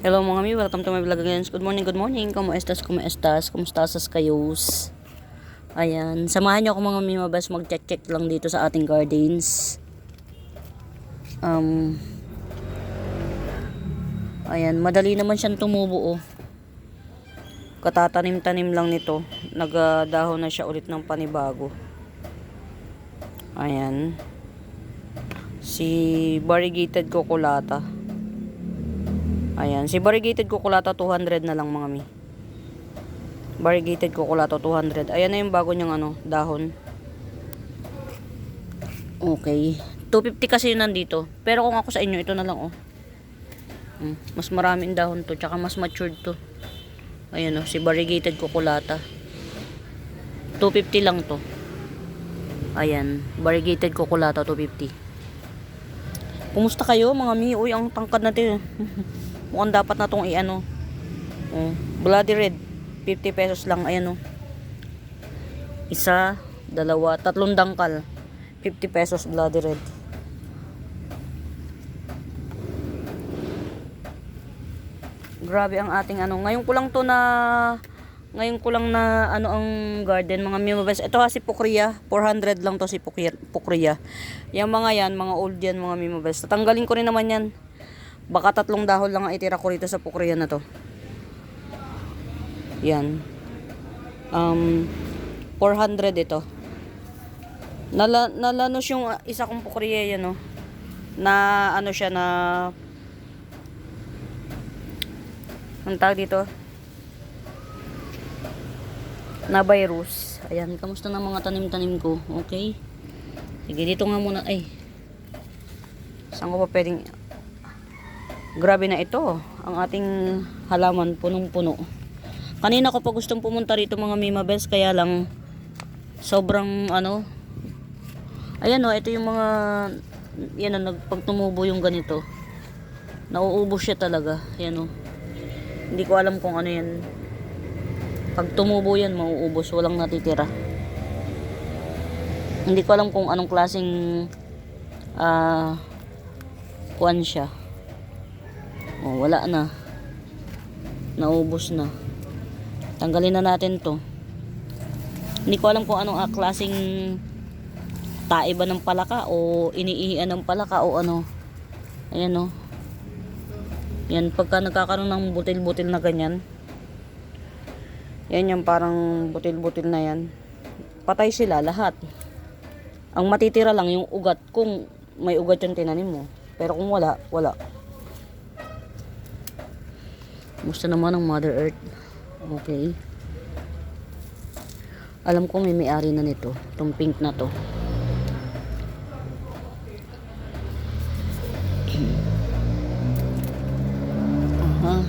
Hello mga mi, welcome to my vlog again. Good morning, good morning. Como estas, como estas, kumusta sa kayos? Ayan, samahan niyo ako mga mi, mabas mag-check-check lang dito sa ating gardens. Um, ayan, madali naman siyang tumubo oh. Katatanim-tanim lang nito. Nagdahon na siya ulit ng panibago. Ayan. Si variegated cocolata. Ayan. Si variegated cocolata 200 na lang mga mi. Variegated cocolata 200. Ayan na yung bago niyang ano, dahon. Okay. 250 kasi yun nandito. Pero kung ako sa inyo, ito na lang oh. Hmm, Mas maraming dahon to. Tsaka mas matured to. Ayan oh, si variegated cocolata. 250 lang to. Ayan, variegated cocolata 250. Kumusta kayo mga mi? Uy, ang tangkad natin. Mukhang dapat na tong i-ano. Oh, bloody red. 50 pesos lang. Ayan oh. Isa, dalawa, tatlong dangkal. 50 pesos bloody red. Grabe ang ating ano. Ngayon ko lang to na ngayon ko lang na ano ang garden mga mimabes. Ito ha si Pukria, 400 lang to si Pukria. Pukria. Yung mga yan, mga old yan mga mimabes. Tatanggalin ko rin naman yan. Baka tatlong dahon lang ang itira ko rito sa Pukria na to. Yan. Um, 400 ito. Nala, nalanos yung isa kong Pukria yan no. Na ano siya na ang tawag dito na virus. Ayan, kamusta na mga tanim-tanim ko? Okay? Sige, dito nga muna. Ay, saan ko pa pwedeng... Grabe na ito. Ang ating halaman, punong-puno. Kanina ko pa gustong pumunta rito mga Mima Bells, kaya lang sobrang ano... Ayan o, ito yung mga... Yan o, nagpagtumubo yung ganito. Nauubos siya talaga. Ayan o. Hindi ko alam kung ano yan. Pag tumubo yan, mauubos. Walang natitira. Hindi ko alam kung anong klaseng ah kuan siya. Oh, wala na. Naubos na. Tanggalin na natin to. Hindi ko alam kung anong ah, klaseng tae ba ng palaka o iniihian ng palaka o ano. Ayan oh. Yan, pagka nagkakaroon ng butil-butil na ganyan, yan yung parang butil-butil na yan. Patay sila lahat. Ang matitira lang yung ugat kung may ugat yung tinanim mo. Pero kung wala, wala. Musta naman ang Mother Earth? Okay. Alam ko may may-ari na nito. Itong pink na to. Aha.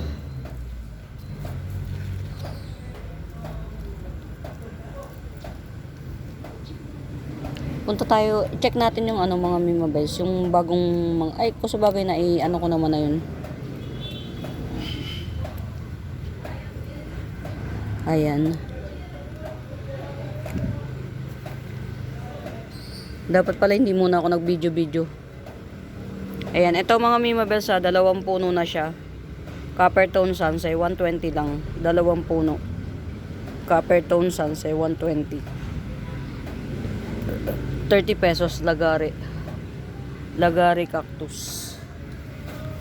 Punta tayo, check natin yung ano mga mimabiles, yung bagong mga, ay ko sa bagay na i-ano ko naman na yun. Ayan. Dapat pala hindi muna ako nag-video-video. Ayan, ito mga mimabiles ha, dalawang puno na siya. Copper tone sansay, 120 lang. Dalawang puno. Copper tone sansay, 120. 30 pesos lagari. Lagari cactus.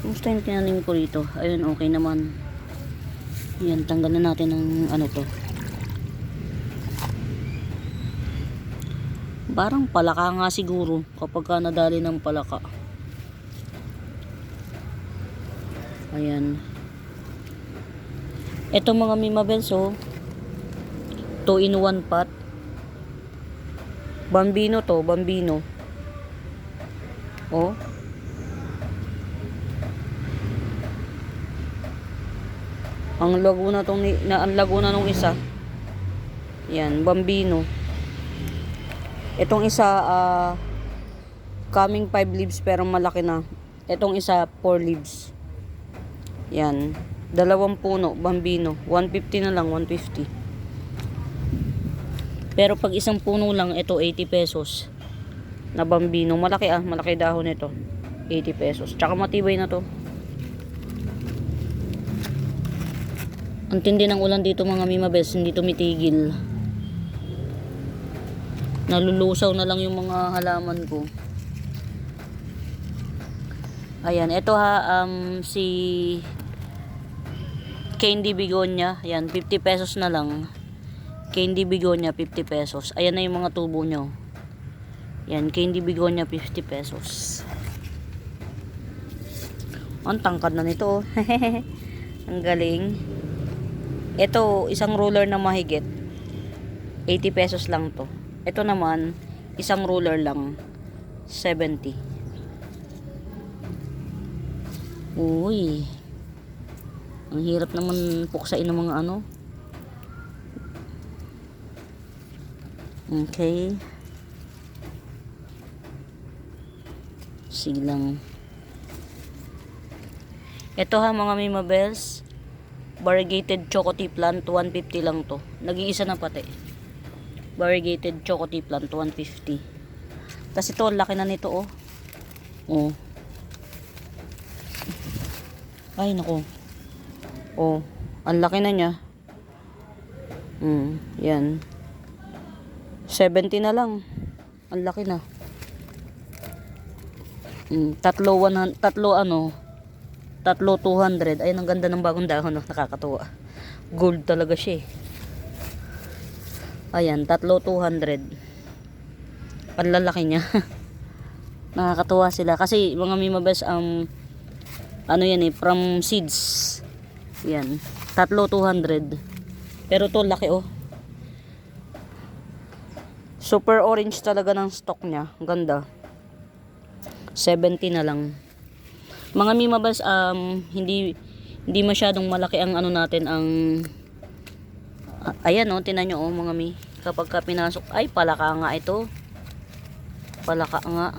Kumusta yung tinanim ko rito? Ayun, okay naman. Yan, tanggalan natin ng ano to. Parang palaka nga siguro kapag ka nadali ng palaka. Ayan. Ito mga mimabels oh. 2 in 1 pot. Bambino to, bambino. Oh. Ang laguna tong ni, na ang laguna nung isa. Yan, bambino. Itong isa ah coming 5 leaves pero malaki na. Itong isa 4 leaves. Yan. Dalawang puno, bambino. 150 na lang, 150. Pero pag isang puno lang, ito 80 pesos. Na bambino. Malaki ah, malaki dahon ito. 80 pesos. Tsaka matibay na to. Ang tindi ng ulan dito mga mimabes, hindi tumitigil. Nalulusaw na lang yung mga halaman ko. Ayan, ito ha, um, si Candy Bigonia. Ayan, 50 pesos na lang. Candy Bigonia, 50 pesos. Ayan na yung mga tubo nyo. Yan, Candy Bigonia, 50 pesos. Ang tangkad na nito. oh. Ang galing. Ito, isang ruler na mahigit. 80 pesos lang to. Ito naman, isang ruler lang. 70. Uy. Ang hirap naman puksain ng mga ano. Okay. Sige. Ito ha mga Mimabels. Variegated Chocolate Plant, 150 lang to. Nag-iisa na pati. Variegated Chocolate Plant, 150. Tapos ito, ang laki na nito oh. Oh. Ay, nako. Oh, ang laki na niya. Hmm, yan. 70 na lang. Ang laki na. Hmm, tatlo, 100, tatlo ano, tatlo 200. Ayun, ang ganda ng bagong dahon, nakakatuwa. Gold talaga siya eh. Ayan, tatlo 200. Ang lalaki niya. nakakatuwa sila. Kasi mga mimabes, um, ano yan eh, from seeds. Yan. Tatlo 200. Pero to laki oh. Super orange talaga ng stock niya. Ang Ganda. 70 na lang. Mga mimabas, um, hindi hindi masyadong malaki ang ano natin ang ayan oh, tinan nyo oh mga mi. Kapag ka pinasok, ay palaka nga ito. Palaka nga.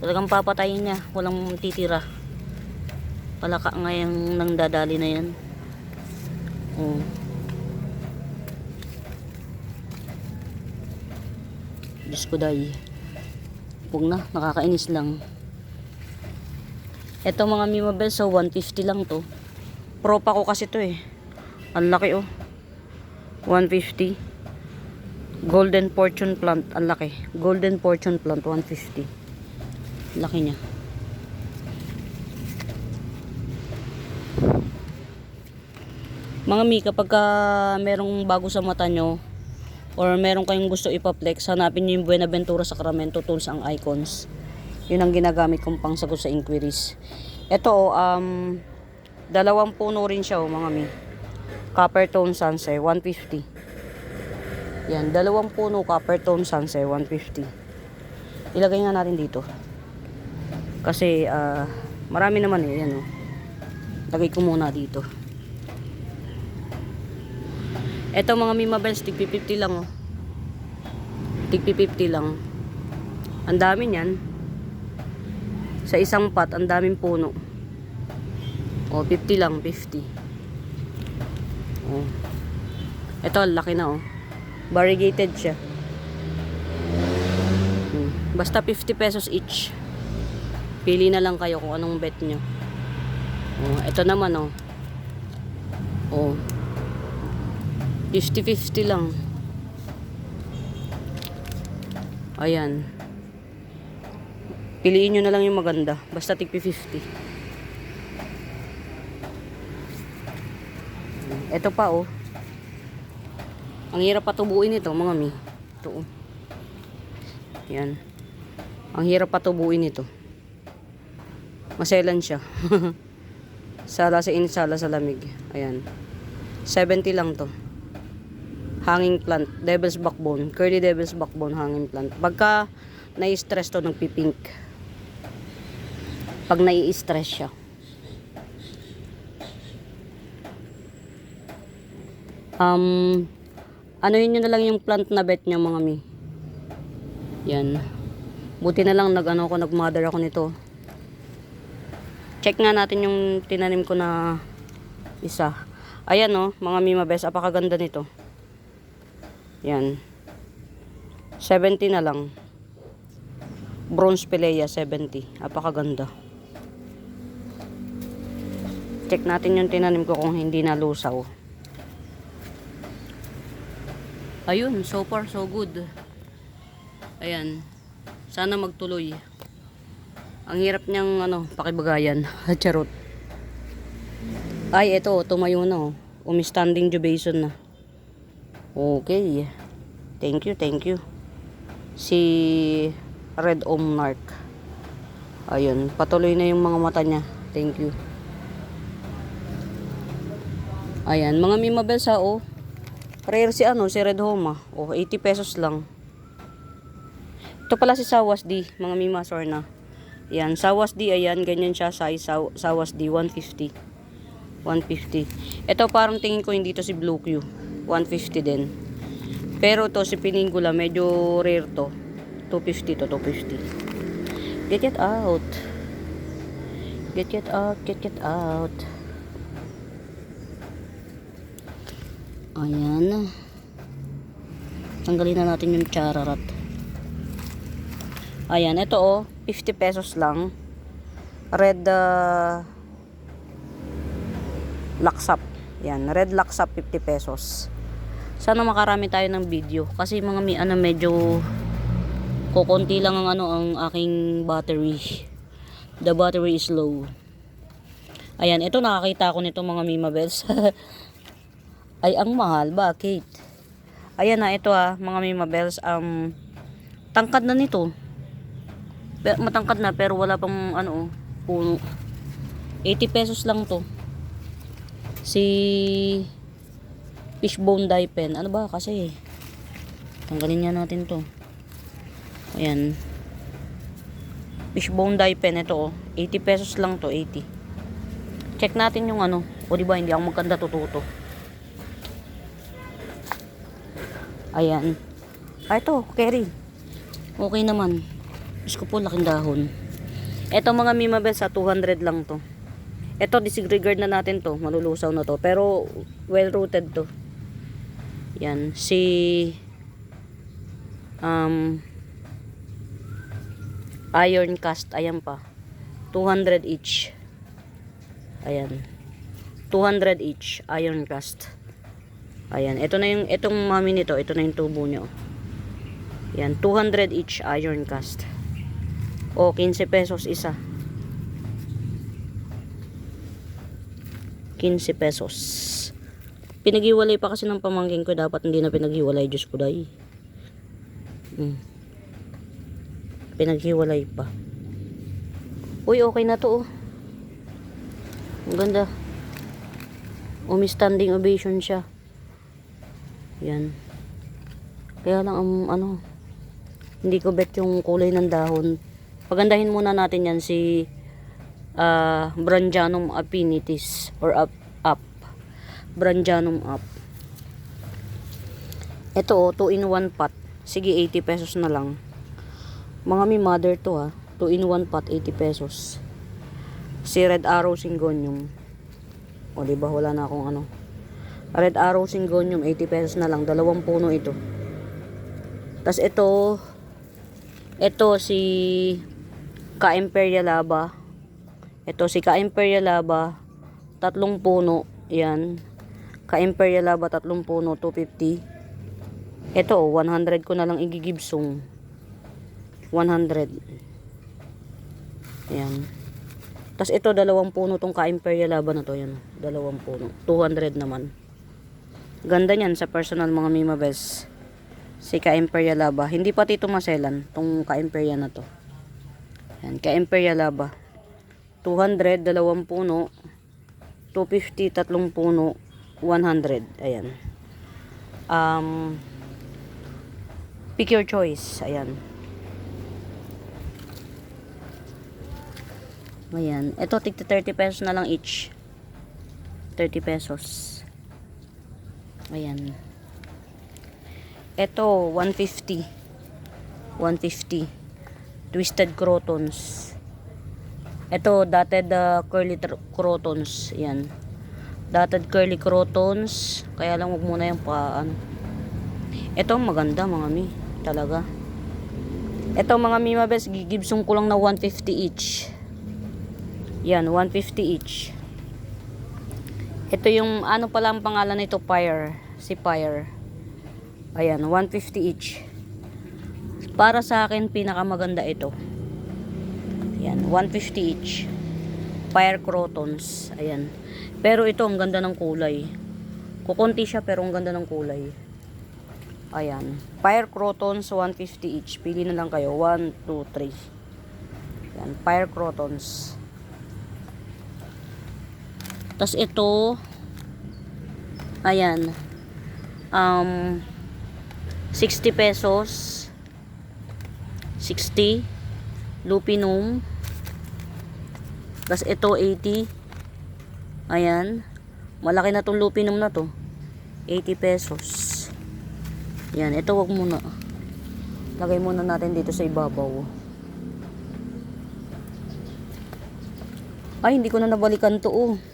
Talagang papatayin niya. Walang titira. Palaka nga yung nang dadali na yan. Oh. Diyos ko day. Huwag na, nakakainis lang. Ito mga Mimabel, so 150 lang to. Pro pa ko kasi to eh. Ang laki oh. 150. Golden Fortune plant, ang laki. Golden Fortune plant, 150. Laki niya. Mga mi, kapag ka merong bago sa mata nyo, or meron kayong gusto ipaplex, hanapin nyo yung Buenaventura Sacramento tools ang icons. Yun ang ginagamit kong pangsagot sa inquiries. Ito, oh, um, dalawang puno rin siya, oh, mga mi. Copper tone sansay, 150. Yan, dalawang puno copper tone sansay, 150. Ilagay nga natin dito. Kasi, ah, marami naman eh, yan oh. Lagay ko muna dito. Ito mga Mimabels, tig 50 lang oh. Tig 50 lang. Ang dami niyan. Sa isang pot, ang daming puno. Oh, 50 lang, 50. Oh. Ito, laki na oh. Variegated siya. Hmm. Basta 50 pesos each. Pili na lang kayo kung anong bet nyo. Oh, ito naman oh. Oh. 50-50 lang. Ayan. Piliin nyo na lang yung maganda. Basta tig 50. Ito pa oh. Ang hirap patubuin ito mga mi. Ito oh. Yan. Ang hirap patubuin ito. Maselan siya. sala sa init, sala sa lamig. Ayan. 70 lang to. Hanging plant. Devil's backbone. Curly devil's backbone hanging plant. Pagka nai-stress to, nagpipink. Pag nai-stress siya. Um, ano yun na lang yung plant na bet nyo mga mi. Yan. Buti na lang nag ano ako, nag mother ako nito. Check nga natin yung tinanim ko na isa. Ayan oh, mga Mima Best, apakaganda nito. Yan. 70 na lang. Bronze Pelea 70. Apakaganda. Check natin yung tinanim ko kung hindi nalusaw. Ayun, so far so good. Ayan. Sana magtuloy. Ang hirap niyang ano, pakibagayan. Charot. Ay, eto, tumayo na oh. Umi-standing jubation na. Okay. Thank you, thank you. Si Red Omnarch. Ayun, patuloy na yung mga mata niya. Thank you. Ayan, mga Mimabels ha, oh. Rare si ano, si Red Home ah. Oh, 80 pesos lang. Ito pala si Sawas D, mga Mimasor na. Yan, Sawas D, ayan, ganyan siya, size Saw- Sawas D, 150. 150. Ito parang tingin ko hindi to si Blue Q. 150 din. Pero to si Piningula, medyo rare to. 250 to, 250. Get it out. Get it out, get it out. Ayan. Tanggalin na natin yung chararat. Ayan, ito oh, 50 pesos lang. Red uh, laksap. Yan, red laksap 50 pesos. Sana makarami tayo ng video kasi mga mi ano medyo kukonti lang ang ano ang aking battery. The battery is low. Ayan, ito nakakita ko nito mga Mima Bells. Ay, ang mahal. Bakit? Ayan na, ito ah, mga Mima Bells. Um, tangkad na nito. Matangkad na pero wala pang ano, oh, puno. 80 pesos lang to. Si fishbone dye pen. Ano ba kasi? Tanggalin nga natin to. Ayan. Fishbone dye pen. Ito oh. 80 pesos lang to. 80. Check natin yung ano. O diba hindi ako magkanda tututo. Ayan. Ah, ito. Carry. Okay naman. Diyos ko po, laking dahon. Ito mga Mimabel sa 200 lang to. Ito, disregard na natin to. Malulusaw na to. Pero, well-rooted to. Yan. Si... Um... Iron cast. Ayan pa. 200 each. Ayan. 200 each. Iron cast. Ayan. Ito na yung... Itong mami nito. Ito na yung tubo nyo. Yan. 200 each iron cast. O, 15 pesos isa. 15 pesos. Pinaghiwalay pa kasi ng pamangking ko. Dapat hindi na pinaghiwalay. Diyos ko dahi. Hmm. Pinaghiwalay pa. Uy, okay na to oh. Ang ganda. Umi standing ovation siya. Yan. Kaya lang ang ano, hindi ko bet yung kulay ng dahon. Pagandahin muna natin yan si uh, Branjanum affinitis or up up. Branjanum up. Ito oh, 2 in 1 pot. Sige, 80 pesos na lang. Mga mi mother to ha. 2 in 1 pot, 80 pesos. Si Red Arrow Syngonium. O, di ba Wala na akong ano. Red Arrow Syngonium, 80 pesos na lang. Dalawang puno ito. Tapos ito, ito si Ka-Imperial Laba. Ito si Ka-Imperial Laba. Tatlong puno. Yan. Ka-Imperial Laba, tatlong puno, 250. Ito, 100 ko na lang igigibsong. 100. Yan. Tapos ito, dalawang puno tong Ka-Imperial Laba na to. Yan, dalawang puno. 200 naman. Ganda niyan sa personal mga Mima. Si Ka-Imperial Laba. Hindi pati ito maselan. Tong Ka-Imperial na to. Yan, Ka-Imperial Laba. 200, dalawang puno. 250, tatlong puno. 100. Ayan. Um, pick your choice. Ayan. Ayan. Ito, tigti 30 pesos na lang each. 30 pesos. Ayan. Ito, 150. 150. Twisted crotons. Ito, dotted uh, curly crotons. Yan. Dotted curly crotons. Kaya lang wag muna yung pa, ano. Ito, maganda mga mi. Talaga. Ito mga mi mabes, gigibsong ko lang na 150 each. Yan, 150 each. Ito yung, ano pala ang pangalan nito, Pyre. Si Pyre. Ayan, 150 each. Para sa akin, pinakamaganda ito. Ayan, 150 each. Pyre Crotons. Ayan. Pero ito, ang ganda ng kulay. Kukunti siya, pero ang ganda ng kulay. Ayan. Pyre Crotons, 150 each. Pili na lang kayo. 1, 2, 3. Ayan, Pyre Crotons. Tapos ito, ayan, um, 60 pesos, 60, lupinum, tapos ito 80, ayan, malaki na tong lupinum na to, 80 pesos. Yan, ito wag muna. Lagay muna natin dito sa ibabaw. Ay, hindi ko na nabalikan to oh.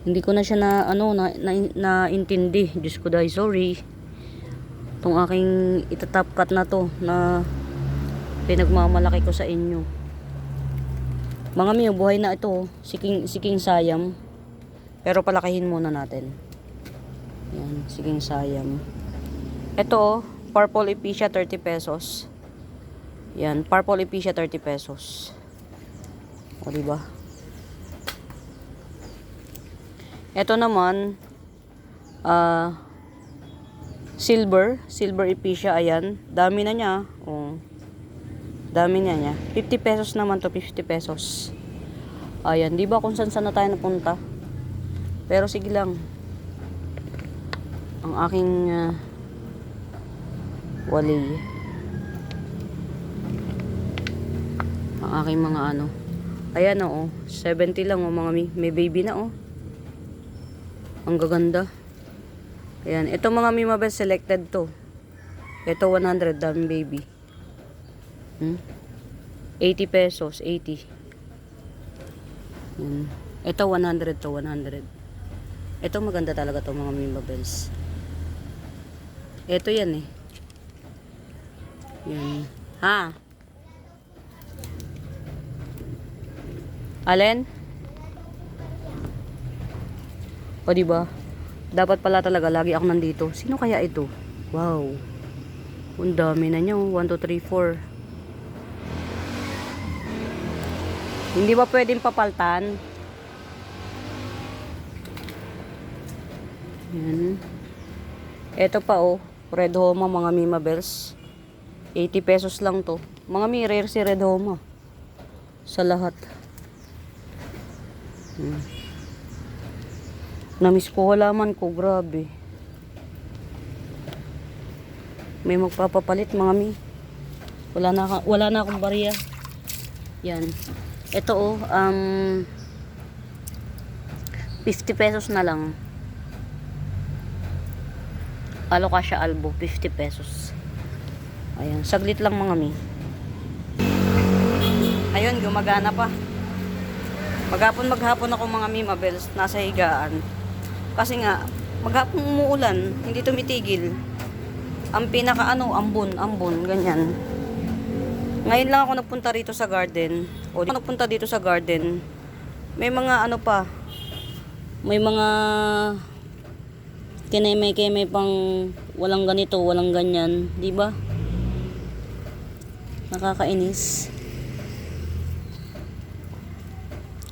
Hindi ko na siya na ano na, na, naintindi. Diyos ko dahil sorry. Itong aking itatap cut na to na pinagmamalaki ko sa inyo. Mga miyo, buhay na ito. oh. Siking, siking sayam. Pero palakihin muna natin. Yan, siking sayam. Ito, oh, purple epicia 30 pesos. Yan, purple epicia 30 pesos. O, diba? Ito naman, ah, silver, silver epicia, ayan. Dami na niya. Oh. Dami niya niya. 50 pesos naman to, 50 pesos. Ayan, di ba kung saan saan na tayo napunta? Pero sige lang. Ang aking ah, wali. Ang aking mga ano. Ayan oh, 70 lang oh mga mi. May baby na oh. Ang gaganda. Ayan, ito mga Mima Best selected to. Ito 100 daming baby. Hmm? 80 pesos, 80. Yan. Ito 100 to 100. Ito maganda talaga to mga Mima Bells. Ito yan eh. Yan. Ha? Alin? O di? Dapat pala talaga lagi ako nandito. Sino kaya ito? Wow. Ang dami na niya. 1, 2, 3, 4. Hindi ba pwedeng papaltan? Yan. Ito pa oh. Red Homa mga Mima Bells. 80 pesos lang to. Mga mi rare si Red Homa. Sa lahat. Hmm. Namiss ko halaman ko, grabe. May magpapapalit mga mi. Wala na, wala na akong bariya. Yan. Ito oh, um, 50 pesos na lang. Alokasya albo, 50 pesos. Ayan, saglit lang mga mi. Ayun, gumagana pa. Maghapon maghapon ako mga Mima Bells, nasa higaan. Kasi nga, maghapon umuulan, hindi tumitigil. Ang pinaka ano, ambon, ambon, ganyan. Ngayon lang ako nagpunta rito sa garden. O, di nagpunta dito sa garden. May mga ano pa, may mga kinay-may pang walang ganito, walang ganyan, di ba? Nakakainis.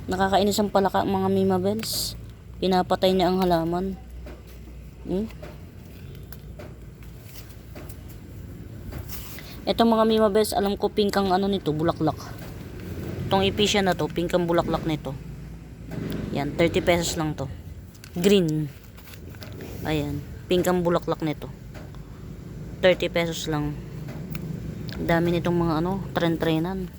Nakakainis ang palaka mga Mima Bells. Pinapatay niya ang halaman. Hmm? Ito mga Mima Bells, alam ko pink ang ano nito, bulaklak. Itong ipisya na to, pink ang bulaklak nito. Yan, 30 pesos lang to. Green. Ayan, pink ang bulaklak nito. 30 pesos lang. Dami nitong mga ano, tren-trenan.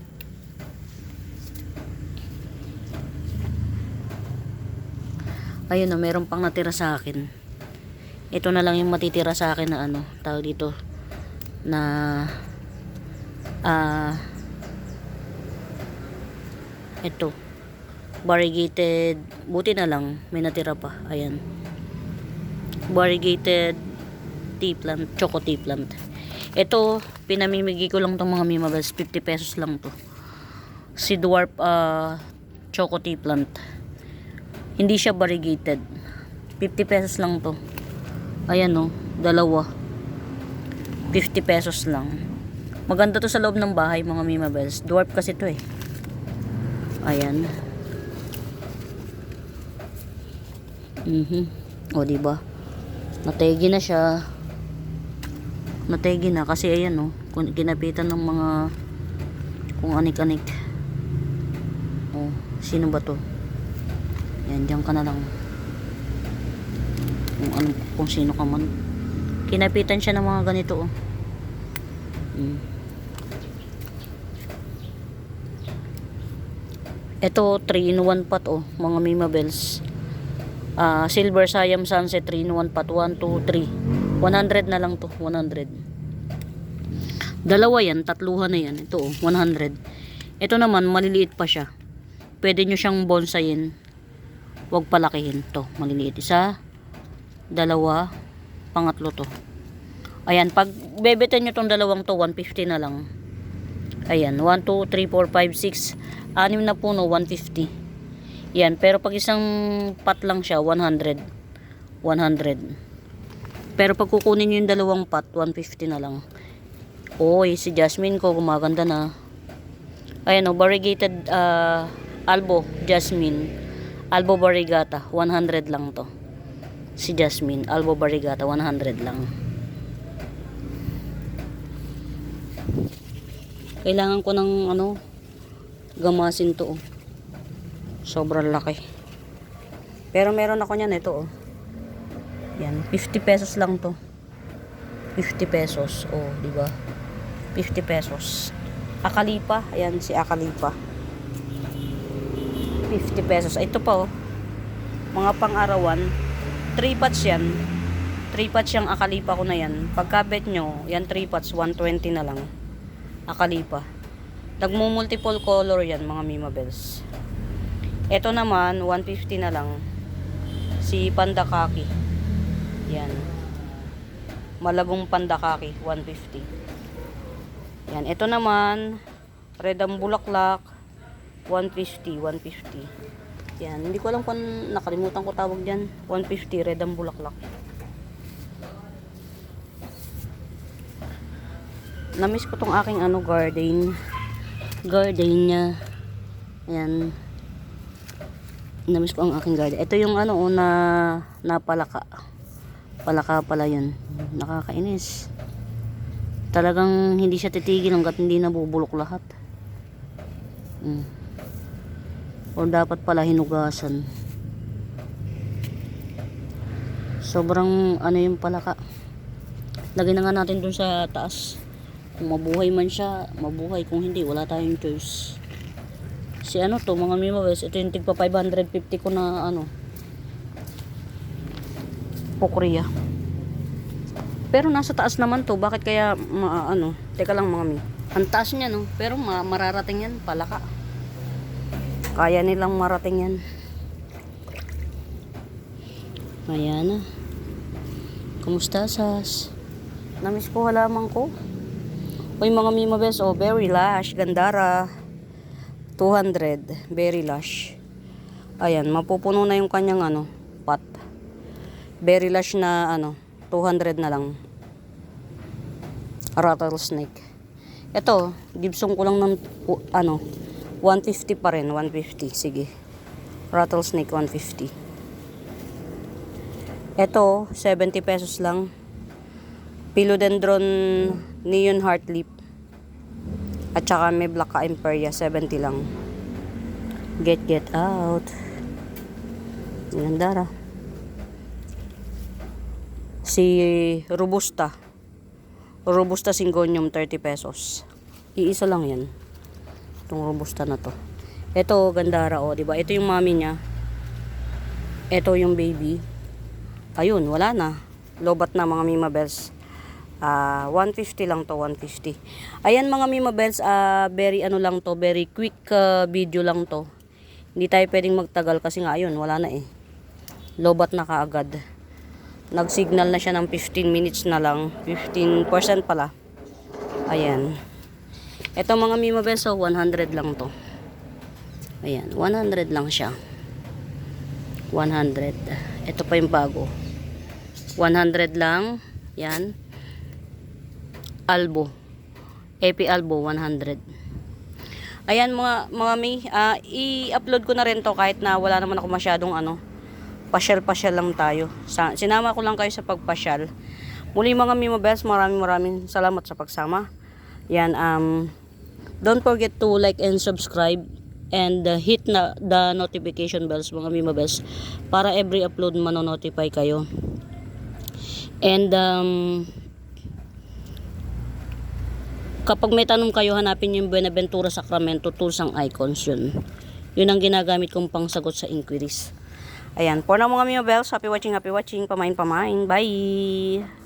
Ayun na, meron pang natira sa akin. Ito na lang yung matitira sa akin na ano, tawag dito, na, ah, ito, variegated, buti na lang, may natira pa, ayan. Variegated tea plant, choco tea plant. Ito, pinamimigay ko lang tong mga mimabels, 50 pesos lang to. Si dwarf, ah, choco tea plant. Hindi siya variegated. 50 pesos lang to. Ayan oh, dalawa. 50 pesos lang. Maganda to sa loob ng bahay mga Mima Bells. Dwarf kasi to eh. Ayan. Mhm. O di ba? Nategi na siya. Nategi na kasi ayan oh, kun- ginapitan ng mga kung anik-anik. Oh, sino ba to? Yan, diyan ka na lang. Kung ano, kung sino ka man. Kinapitan siya ng mga ganito oh. Mm. Ito, 3 in 1 pot oh, mga Mima Bells. Ah, Silver Siam Sunset 3 in 1 pot. 1, 2, 3. 100 na lang to, 100. Dalawa yan, tatluhan na yan. Ito oh, 100. Ito naman, maliliit pa siya. Pwede nyo siyang bonsayin. Huwag palakihin to. Maliliit. Isa, dalawa, pangatlo to. Ayan, pag bebetan nyo tong dalawang to, 150 na lang. Ayan, 1, 2, 3, 4, 5, 6. Anim na puno, 150. Yan, pero pag isang pot lang siya, 100. 100. Pero pag kukunin nyo yung dalawang pot, 150 na lang. Oy, si Jasmine ko, gumaganda na. Ayan o, variegated ah, albo, Jasmine. Albo variegata, 100 lang to. Si Jasmine, albo variegata, 100 lang. Kailangan ko ng ano, gamasin to. Oh. Sobrang laki. Pero meron ako niyan ito oh. Yan, 50 pesos lang to. 50 pesos. Oh, di ba? 50 pesos. Akalipa, ayan si Akalipa. 50 pesos. Ito pa oh. Mga pang-arawan, 3 pots yan. 3 pots yung akalipa ko na yan. Pagkabet nyo, yan 3 pots, 120 na lang. Akalipa. Nagmo-multiple color yan, mga Mima Bells. Ito naman, 150 na lang. Si Panda Kaki. Yan. Malagong Panda Kaki, 150. Yan. Ito naman, Red ang Bulaklak, 150, 150. Yan. Hindi ko alam kung nakalimutan ko tawag dyan. 150, Red ang Bulaklak. Namiss ko tong aking ano garden. Gardenia. Ayan. Namiss ko ang aking garden. Ito yung ano, una napalaka. Palaka pala yun. Nakakainis. Talagang hindi siya titigil hanggat hindi nabubulok lahat. Mm. O dapat pala hinugasan. Sobrang ano yung palaka. Lagay na nga natin dun sa taas. Kung mabuhay man siya, mabuhay. Kung hindi, wala tayong choice. Si ano to, mga mimawes, ito yung tigpa 550 ko na ano, pokriya. Pero nasa taas naman to, bakit kaya, ma, ano, teka lang mga mi. Ang taas niya no, pero ma, mararating yan, palaka. Kaya nilang marating yan. Ayan na. Kumusta sas? Namiss ko halaman ko. Uy mga Mima Bes, oh, Berry Lush, Gandara. 200, Berry Lush. Ayan, mapupuno na yung kanyang ano, pot. Berry Lush na ano, 200 na lang. Rattlesnake. Ito, Gibson ko lang ng ano, 150 pa rin, 150. Sige. Rattlesnake 150. Ito, 70 pesos lang. Philodendron Neon Heart Leaf. At saka may Black Imperia, 70 lang. Get, get out. Gandara. Si Robusta. Robusta Syngonium, 30 pesos. Iisa lang yan. Itong Robusta na to. Ito, Gandara, oh, di ba? Ito yung mami niya. Ito yung baby. Ayun, wala na. Lobat na mga Mima Bells. Ah, 150 lang to, 150. Ayan mga Mima Bells, ah, very ano lang to, very quick ah, video lang to. Hindi tayo pwedeng magtagal kasi nga ayun, wala na eh. Lobat na kaagad. Nag-signal na siya ng 15 minutes na lang. 15% pala. Ayan. Ito mga Mima Bells, so 100 lang to. Ayan, 100 lang siya. 100. Ito pa yung bago. 100 lang. Yan. Albo. AP Albo 100. Ayan mga mga mi, ah, i-upload ko na rin to kahit na wala naman ako masyadong ano, pasyal-pasyal lang tayo. Sa, sinama ko lang kayo sa pagpasyal. Muli mga Mimo Bells, maraming maraming salamat sa pagsama. Yan, um, don't forget to like and subscribe and uh, hit na the notification bells mga Mimo Bells para every upload mano-notify kayo. And um, kapag may tanong kayo, hanapin yung Buenaventura Sacramento tools ang icons yun. Yun ang ginagamit kong pangsagot sa inquiries. Ayan, for now mga Mio Bells, happy watching, happy watching, pamain, pamain, bye!